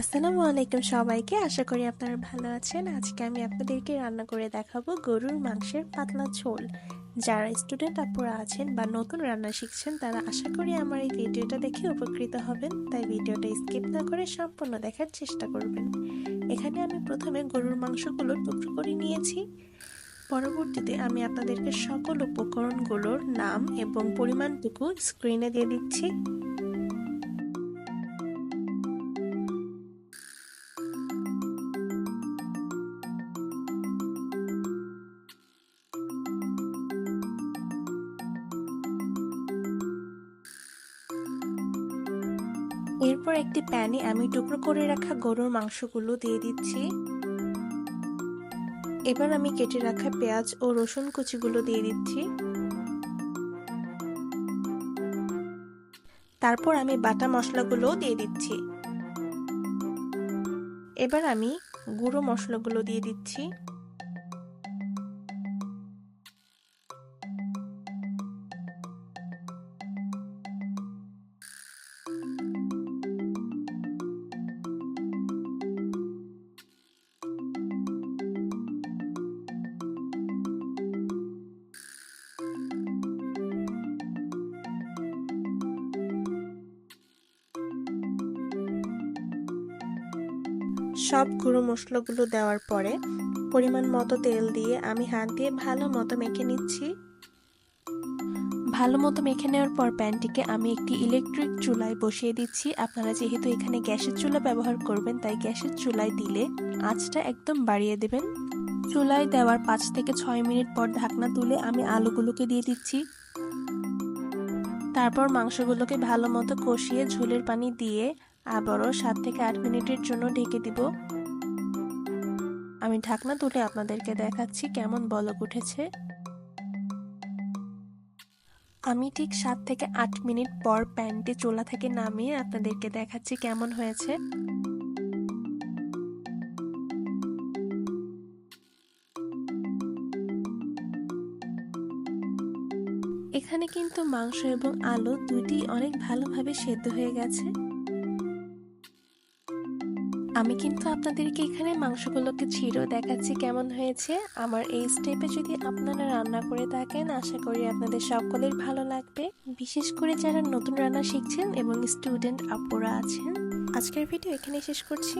আসসালামু আলাইকুম সবাইকে। আশা করি আপনারা ভালো আছেন। আজকে আমি আপনাদেরকে রান্না করে দেখাবো গরুর মাংসের পাতলা ঝোল। যারা স্টুডেন্ট আপুরা আছেন বা নতুন রান্না শিখছেন, তারা আশা করি আমার এই ভিডিওটা দেখে উপকৃত হবেন। তাই ভিডিওটা স্কিপ না করে সম্পূর্ণ দেখার চেষ্টা করবেন। এখানে আমি প্রথমে গরুর মাংসগুলো টুকরো করে নিয়েছি। পরবর্তীতে আমি আপনাদেরকে সকল উপকরণগুলোর নাম এবং পরিমাণটুকু স্ক্রিনে দিয়ে দিচ্ছি। এরপর একটি প্যানে আমি টুকরো করে রাখা গরুর মাংসগুলো দিয়ে দিচ্ছি। এবার আমি কেটে রাখা পেঁয়াজ ও রসুন কুচিগুলো দিয়ে দিচ্ছি। তারপর আমি বাটা মশলাগুলোও দিয়ে দিচ্ছি। এবার আমি গুঁড়ো মশলাগুলো দিয়ে দিচ্ছি। সব গুঁড়ো মশলাগুলো দেওয়ার পরে পরিমাণ মতো তেল দিয়ে আমি হাত দিয়ে ভালো মতো মেখে নিচ্ছি। ভালো মতো মেখে নেওয়ার পর প্যানটিকে আমি একটি ইলেকট্রিক চুলায় বসিয়ে দিচ্ছি। আপনারা যেহেতু এখানে গ্যাসের চুলা ব্যবহার করবেন, তাই গ্যাসের চুলায় দিলে আঁচটা একদম বাড়িয়ে দেবেন। চুলায় দেওয়ার পাঁচ থেকে ছয় মিনিট পর ঢাকনা তুলে আমি আলুগুলোকে দিয়ে দিচ্ছি। তারপর মাংসগুলোকে ভালো মতো কষিয়ে ঝোলের পানি দিয়ে আবারও সাত থেকে আট মিনিটের জন্য ঢেকে দিব। আমি ঢাকনা তুলে আপনাদেরকে দেখাচ্ছি কেমন বলক উঠেছে। আমি ঠিক সাত থেকে আট মিনিট পর প্যানটি চোলা থেকে নামিয়ে আপনাদেরকে দেখাচ্ছি কেমন হয়েছে। এখানে কিন্তু মাংস এবং আলু দুটি অনেক ভালোভাবে সেদ্ধ হয়ে গেছে। আমি কিন্তু আপনাদেরকে এখানে মাংসগুলোকে ছিঁড়েও দেখাচ্ছি কেমন হয়েছে। আমার এই স্টেপে যদি আপনারা রান্না করে থাকেন, আশা করি আপনাদের সকলের ভালো লাগবে। বিশেষ করে যারা নতুন রান্না শিখছেন এবং স্টুডেন্ট আপুরা আছেন, আজকের ভিডিও এখানে শেষ করছি।